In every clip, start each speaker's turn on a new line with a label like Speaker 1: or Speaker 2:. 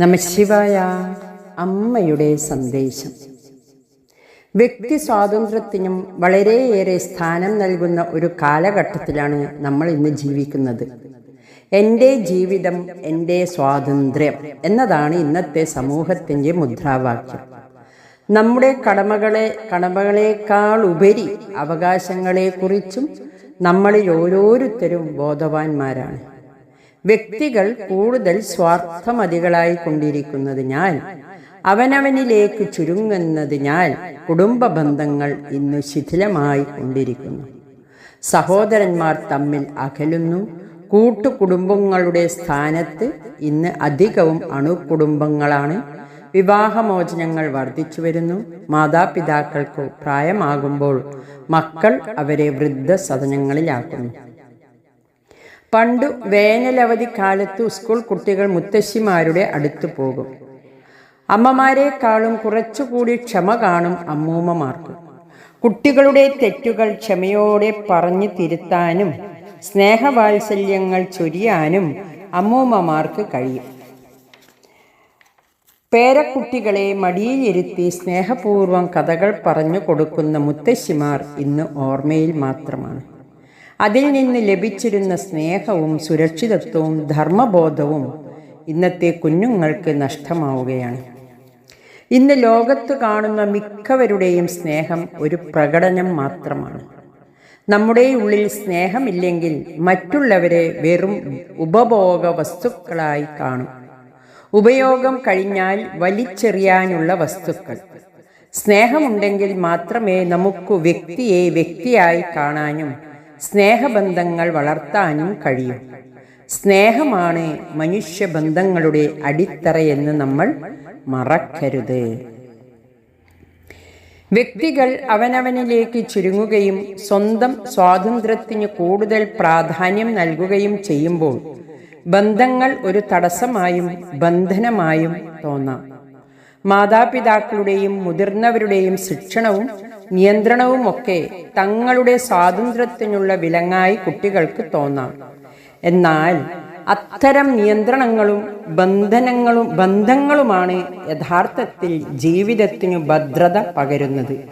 Speaker 1: നമശിവായ അമ്മയുടെ സന്ദേശം. വ്യക്തി സ്വാതന്ത്ര്യത്തിനും വളരെയേറെ സ്ഥാനം നൽകുന്ന ഒരു കാലഘട്ടത്തിലാണ് നമ്മൾ ഇന്ന് ജീവിക്കുന്നത്. എന്റെ ജീവിതം എന്റെ സ്വാതന്ത്ര്യം എന്നതാണ് ഇന്നത്തെ സമൂഹത്തിന്റെ മുദ്രാവാക്യം. നമ്മുടെ കടമകളെ കടമകളേക്കാൾ ഉപരി അവകാശങ്ങളെക്കുറിച്ചും നമ്മളിൽ ഓരോരുത്തരും ബോധവാന്മാരാണ്. വ്യക്തികൾ കൂടുതൽ സ്വാർത്ഥമതികളായി കൊണ്ടിരിക്കുന്നതിനാൽ അവനവനിലേക്ക് ചുരുങ്ങുന്നതിനാൽ കുടുംബ ബന്ധങ്ങൾ ഇന്ന് ശിഥിലമായി കൊണ്ടിരിക്കുന്നു സഹോദരന്മാർ തമ്മിൽ അകലുന്നു. കൂട്ടുകുടുംബങ്ങളുടെ സ്ഥാനത്ത് ഇന്ന് അധികവും അണുകുടുംബങ്ങളാണ്. വിവാഹമോചനങ്ങൾ വർദ്ധിച്ചു വരുന്നു മാതാപിതാക്കൾക്ക് പ്രായമാകുമ്പോൾ മക്കൾ അവരെ വൃദ്ധസദനങ്ങളിലാക്കുന്നു. പണ്ടു വേനലവധി കാലത്ത് സ്കൂൾ കുട്ടികൾ മുത്തശ്ശിമാരുടെ അടുത്തു പോകും. അമ്മമാരെക്കാളും കുറച്ചുകൂടി ക്ഷമ കാണും അമ്മൂമ്മമാർക്ക്. കുട്ടികളുടെ തെറ്റുകൾ ക്ഷമയോടെ പറഞ്ഞു തിരുത്താനും സ്നേഹവാത്സല്യങ്ങൾ ചൊരിയാനും അമ്മൂമ്മമാർക്ക് കഴിയും. പേരക്കുട്ടികളെ മടിയിലിരുത്തി സ്നേഹപൂർവം കഥകൾ പറഞ്ഞു കൊടുക്കുന്ന മുത്തശ്ശിമാർ ഇന്ന് ഓർമ്മയിൽ മാത്രമാണ്. അതിൽ നിന്ന് ലഭിച്ചിരുന്ന സ്നേഹവും സുരക്ഷിതത്വവും ധർമ്മബോധവും ഇന്നത്തെ കുഞ്ഞുങ്ങൾക്ക് നഷ്ടമാവുകയാണ്. ഇന്ന് ലോകത്ത് കാണുന്ന മിക്കവരുടെയും സ്നേഹം ഒരു പ്രകടനം മാത്രമാണ്. നമ്മുടെ ഉള്ളിൽ സ്നേഹമില്ലെങ്കിൽ മറ്റുള്ളവരെ വെറും ഉപഭോഗ വസ്തുക്കളായി കാണും. ഉപയോഗം കഴിഞ്ഞാൽ വലിച്ചെറിയാനുള്ള വസ്തുക്കൾ. സ്നേഹമുണ്ടെങ്കിൽ മാത്രമേ നമുക്ക് വ്യക്തിയെ വ്യക്തിയായി കാണാനും സ്നേഹബന്ധങ്ങൾ വളർത്താനും കഴിയും. സ്നേഹമാണ് മനുഷ്യബന്ധങ്ങളുടെ അടിത്തറയെന്ന് നമ്മൾ മറക്കരുത്. വ്യക്തികൾ അവനവനിലേക്ക് ചുരുങ്ങുകയും സ്വന്തം സ്വാതന്ത്ര്യത്തിന് കൂടുതൽ പ്രാധാന്യം നൽകുകയും ചെയ്യുമ്പോൾ ബന്ധങ്ങൾ ഒരു തടസ്സമായും ബന്ധനമായും തോന്നാം. മാതാപിതാക്കളുടെയും മുതിർന്നവരുടെയും ശിക്ഷണവും നിയന്ത്രണവുമൊക്കെ തങ്ങളുടെ സ്വാതന്ത്ര്യത്തിനുള്ള വിലങ്ങായി കുട്ടികൾക്ക് തോന്നാം. എന്നാൽ അത്തരം നിയന്ത്രണങ്ങളും ബന്ധനങ്ങളും ബന്ധങ്ങളുമാണ് യഥാർത്ഥത്തിൽ ജീവിതത്തിനു ഭദ്രത പകരുന്നത്.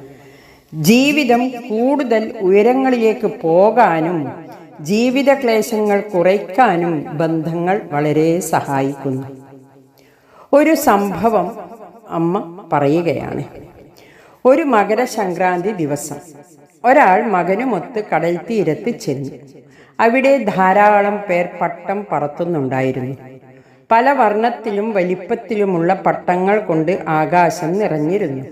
Speaker 1: ജീവിതം കൂടുതൽ ഉയരങ്ങളിലേക്ക് പോകാനും ജീവിത ക്ലേശങ്ങൾ കുറയ്ക്കാനും ബന്ധങ്ങൾ വളരെ സഹായിക്കുന്നു. ഒരു സംഭവം അമ്മ പറയുകയാണ്. ഒരു മകര മകരസംക്രാന്തി ദിവസം. ഒരാൾ മകനുമൊത്ത് കടൽ തീരത്ത് ചെന്നു. അവിടെ ധാരാളം പേർ പട്ടം പറത്തുന്നുണ്ടായിരുന്നു. പല വർണത്തിലും വലിപ്പത്തിലുമുള്ള പട്ടങ്ങൾ കൊണ്ട് ആകാശം നിറഞ്ഞിരുന്നു.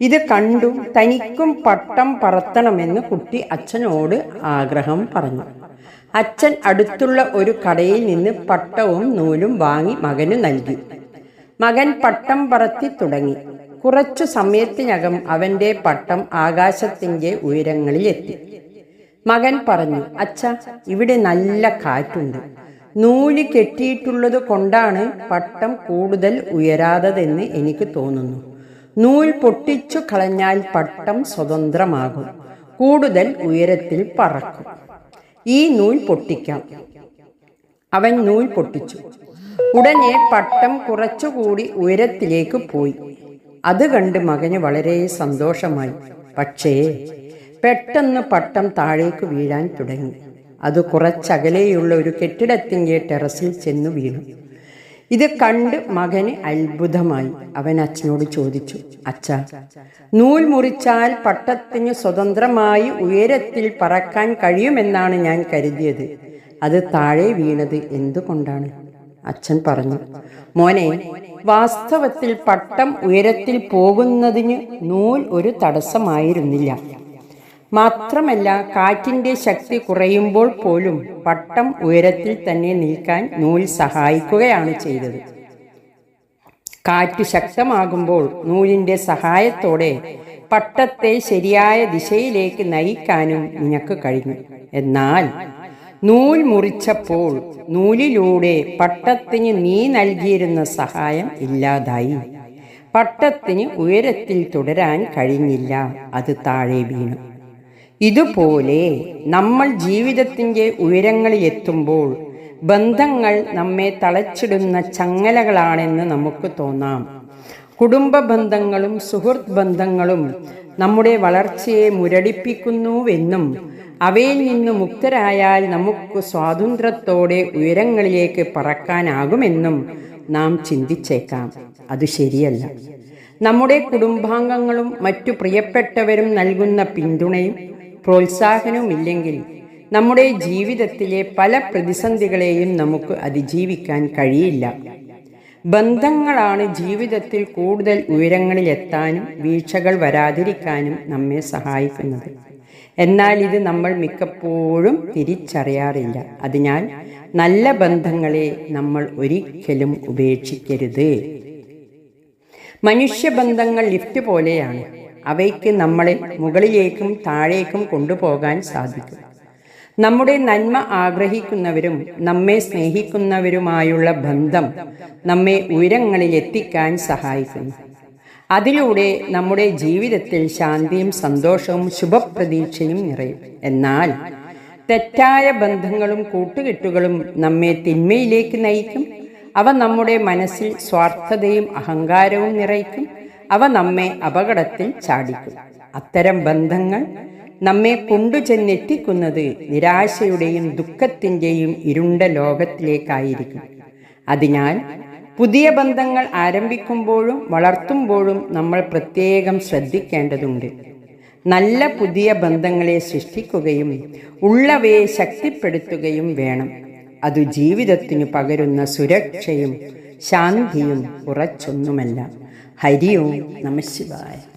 Speaker 1: ഇത് കണ്ടു തനിക്കും പട്ടം പറത്തണമെന്ന് കുട്ടി അച്ഛനോട് ആഗ്രഹം പറഞ്ഞു. അച്ഛൻ അടുത്തുള്ള ഒരു കടയിൽ നിന്ന് പട്ടവും നൂലും വാങ്ങി മകന് നൽകി. മകൻ പട്ടം പറത്തി തുടങ്ങി. കുറച്ചു സമയത്തിനകം അവന്റെ പട്ടം ആകാശത്തിന്റെ ഉയരങ്ങളിൽ എത്തി. മകൻ പറഞ്ഞു അച്ഛ ഇവിടെ നല്ല കാറ്റുണ്ട്. നൂൽ കെട്ടിയിട്ടുള്ളത് കൊണ്ടാണ് പട്ടം കൂടുതൽ ഉയരാതതെന്ന് എനിക്ക് തോന്നുന്നു. നൂൽ പൊട്ടിച്ചു കളഞ്ഞാൽ പട്ടം സ്വതന്ത്രമാകും. കൂടുതൽ ഉയരത്തിൽ പറക്കും. ഈ നൂൽ പൊട്ടിക്കാം. അവൻ നൂൽ പൊട്ടിച്ചു. ഉടനെ പട്ടം കുറച്ചുകൂടി ഉയരത്തിലേക്ക് പോയി. അത് കണ്ട് മകന് വളരെ സന്തോഷമായി. പക്ഷേ പെട്ടെന്ന് പട്ടം താഴേക്ക് വീഴാൻ തുടങ്ങി. അത് കുറച്ചകലെയുള്ള ഒരു കെട്ടിടത്തിന്റെ ടെറസിൽ ചെന്നു വീണു. ഇത് കണ്ട് മകന് അത്ഭുതമായി. അവൻ അച്ഛനോട് ചോദിച്ചു അച്ഛ നൂൽ മുറിച്ചാൽ പട്ടത്തിന് സ്വതന്ത്രമായി ഉയരത്തിൽ പറക്കാൻ കഴിയുമെന്നാണ് ഞാൻ കരുതിയത്. അത് താഴെ വീണത് എന്തുകൊണ്ടാണ്? അച്ഛൻ പറഞ്ഞു മോനെ വാസ്തവത്തിൽ പട്ടം ഉയരത്തിൽ പോകുന്നതിന് നൂൽ ഒരു തടസ്സമായിരുന്നില്ല. മാത്രമല്ല കാറ്റിന്റെ ശക്തി കുറയുമ്പോൾ പോലും പട്ടം ഉയരത്തിൽ തന്നെ നീക്കാൻ നൂൽ സഹായിക്കുകയാണ് ചെയ്തത്. കാറ്റ് ശക്തമാകുമ്പോൾ നൂലിന്റെ സഹായത്തോടെ പട്ടത്തെ ശരിയായ ദിശയിലേക്ക് നയിക്കാനും നിനക്ക് കഴിഞ്ഞു. എന്നാൽ നൂൽ മുറിച്ചപ്പോൾ നൂലിലൂടെ പട്ടത്തിന് നീ നൽകിയിരുന്ന സഹായം ഇല്ലാതായി. പട്ടത്തിന് ഉയരത്തിൽ തുടരാൻ കഴിഞ്ഞില്ല. അത് താഴെ വീണു. ഇതുപോലെ നമ്മൾ ജീവിതത്തിന്റെ ഉയരങ്ങളിൽ എത്തുമ്പോൾ ബന്ധങ്ങൾ നമ്മെ തളച്ചിടുന്ന ചങ്ങലകളാണെന്ന് നമുക്ക് തോന്നാം. കുടുംബ ബന്ധങ്ങളും സുഹൃത്ത് ബന്ധങ്ങളും നമ്മുടെ വളർച്ചയെ മുരടിപ്പിക്കുന്നുവെന്നും അവയിൽ നിന്ന് മുക്തരായാൽ നമുക്ക് സ്വാതന്ത്ര്യത്തോടെ ഉയരങ്ങളിലേക്ക് പറക്കാനാകുമെന്നും നാം ചിന്തിച്ചേക്കാം. അത് ശരിയല്ല. നമ്മുടെ കുടുംബാംഗങ്ങളും മറ്റു പ്രിയപ്പെട്ടവരും നൽകുന്ന പിന്തുണയും പ്രോത്സാഹനവും ഇല്ലെങ്കിൽ നമ്മുടെ ജീവിതത്തിലെ പല പ്രതിസന്ധികളെയും നമുക്ക് അതിജീവിക്കാൻ കഴിയില്ല. ബന്ധങ്ങളാണ് ജീവിതത്തിൽ കൂടുതൽ ഉയരങ്ങളിലെത്താനും വീഴ്ചകൾ വരാതിരിക്കാനും നമ്മെ സഹായിക്കുന്നത്. എന്നാൽ ഇത് നമ്മൾ മിക്കപ്പോഴും തിരിച്ചറിയാറില്ല. അതിനാൽ നല്ല ബന്ധങ്ങളെ നമ്മൾ ഒരിക്കലും ഉപേക്ഷിക്കരുത്. മനുഷ്യബന്ധങ്ങൾ ലിഫ്റ്റ് പോലെയാണ്. അവയ്ക്ക് നമ്മളെ മുകളിലേക്കും താഴേക്കും കൊണ്ടുപോകാൻ സാധിക്കും. നമ്മുടെ നന്മ ആഗ്രഹിക്കുന്നവരും നമ്മെ സ്നേഹിക്കുന്നവരുമായുള്ള ബന്ധം നമ്മെ ഉയരങ്ങളിൽ എത്തിക്കാൻ സഹായിക്കുന്നു. അതിലൂടെ നമ്മുടെ ജീവിതത്തിൽ ശാന്തിയും സന്തോഷവും ശുഭപ്രതീക്ഷയും നിറയും. എന്നാൽ തെറ്റായ ബന്ധങ്ങളും കൂട്ടുകെട്ടുകളും നമ്മെ തിന്മയിലേക്ക് നയിക്കും. അവ നമ്മുടെ മനസ്സിൽ സ്വാർത്ഥതയും അഹങ്കാരവും നിറയ്ക്കും. അവ നമ്മെ അപകടത്തിൽ ചാടിക്കും. അത്തരം ബന്ധങ്ങൾ നമ്മെ കൊണ്ടുചെന്നെത്തിക്കുന്നത് നിരാശയുടെയും ദുഃഖത്തിന്റെയും ഇരുണ്ട ലോകത്തിലേക്കായിരിക്കും. അതിനാൽ പുതിയ ബന്ധങ്ങൾ ആരംഭിക്കുമ്പോഴും വളർത്തുമ്പോഴും നമ്മൾ പ്രത്യേകം ശ്രദ്ധിക്കേണ്ടതുണ്ട്. നല്ല പുതിയ ബന്ധങ്ങളെ സൃഷ്ടിക്കുകയും ഉള്ളവയെ ശക്തിപ്പെടുത്തുകയും വേണം. അത് ജീവിതത്തിനു പകരുന്ന സുരക്ഷയും ശാന്തിയും കുറച്ചൊന്നുമല്ല ഹരി ഓം നമശിവായ